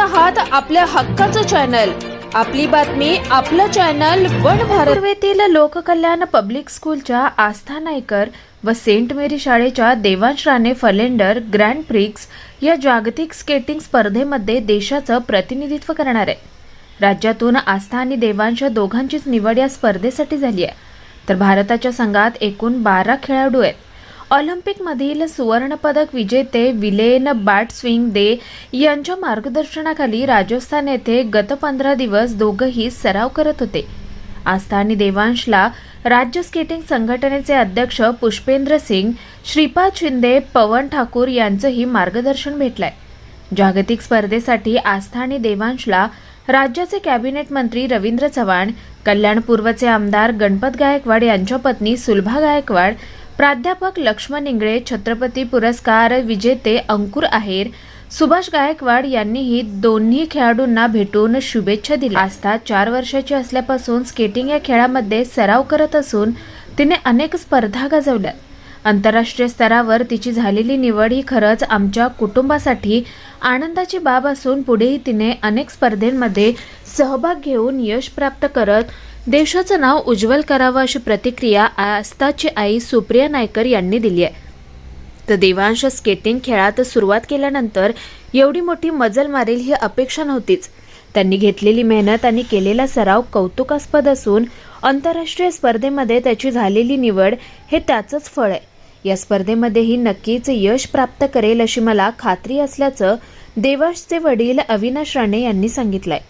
आहात आपल्या हक्काचं चॅनल आपली बातमी आपलं चॅनल वन भारतवेतील लोककल्याण पब्लिक स्कूलच्या आस्था नायकर व सेंट मेरी शाळेच्या Devansh Rane Flanders grand prix या जागतिक स्केटिंग स्पर्धेमध्ये देशाचं प्रतिनिधित्व करणार आहे. राज्यातून आस्था आणि देवांश दोघांचीच निवड या स्पर्धेसाठी झाली आहे. तर भारताच्या संघात एकूण बारा खेळाडू आहेत. ऑलिम्पिकमधील सुवर्णपदक विजेते विलेन बॅटस्विंग दे यांच्या मार्गदर्शनाखाली राजस्थान येथे गत पंधरा दिवस दोघंही सराव करत होते. आस्था आणि देवांशला राज्य स्केटिंग संघटनेचे अध्यक्ष पुष्पेंद्र सिंग श्रीपाद शिंदे पवन ठाकूर यांचंही मार्गदर्शन भेटलंय. जागतिक स्पर्धेसाठी आस्था आणि देवांशला राज्याचे कॅबिनेट मंत्री रवींद्र चव्हाण कल्याणपूर्वचे आमदार गणपत गायकवाड यांच्या पत्नी सुलभा गायकवाड प्राध्यापक लक्ष्मण इंगळे छत्रपती पुरस्कार विजेते अंकुर आहेर सुभाष गायकवाड यांनीही दोन्ही खेळाडूंना भेटून शुभेच्छा दिल्या. आस्था चार वर्षाची असल्यापासून स्केटिंग या खेळामध्ये सराव करत असून तिने अनेक स्पर्धा गाजवल्या. आंतरराष्ट्रीय स्तरावर तिची झालेली निवड ही खरंच आमच्या कुटुंबासाठी आनंदाची बाब असून पुढेही तिने अनेक स्पर्धेमध्ये सहभाग घेऊन यश प्राप्त करत देशाचं नाव उज्ज्वल करावं अशी प्रतिक्रिया आस्थाची आई सुप्रिया नायकर यांनी दिली आहे. तर देवांश स्केटिंग खेळात सुरुवात केल्यानंतर एवढी मोठी मजल मारेल ही अपेक्षा नव्हतीच. त्यांनी घेतलेली मेहनत आणि केलेला सराव कौतुकास्पद असून आंतरराष्ट्रीय स्पर्धेमध्ये त्याची झालेली निवड हे त्याचंच फळ आहे. या स्पर्धेमध्येही नक्कीच यश प्राप्त करेल अशी मला खात्री असल्याचं देवांशचे वडील अविनाश राणे यांनी सांगितलंय.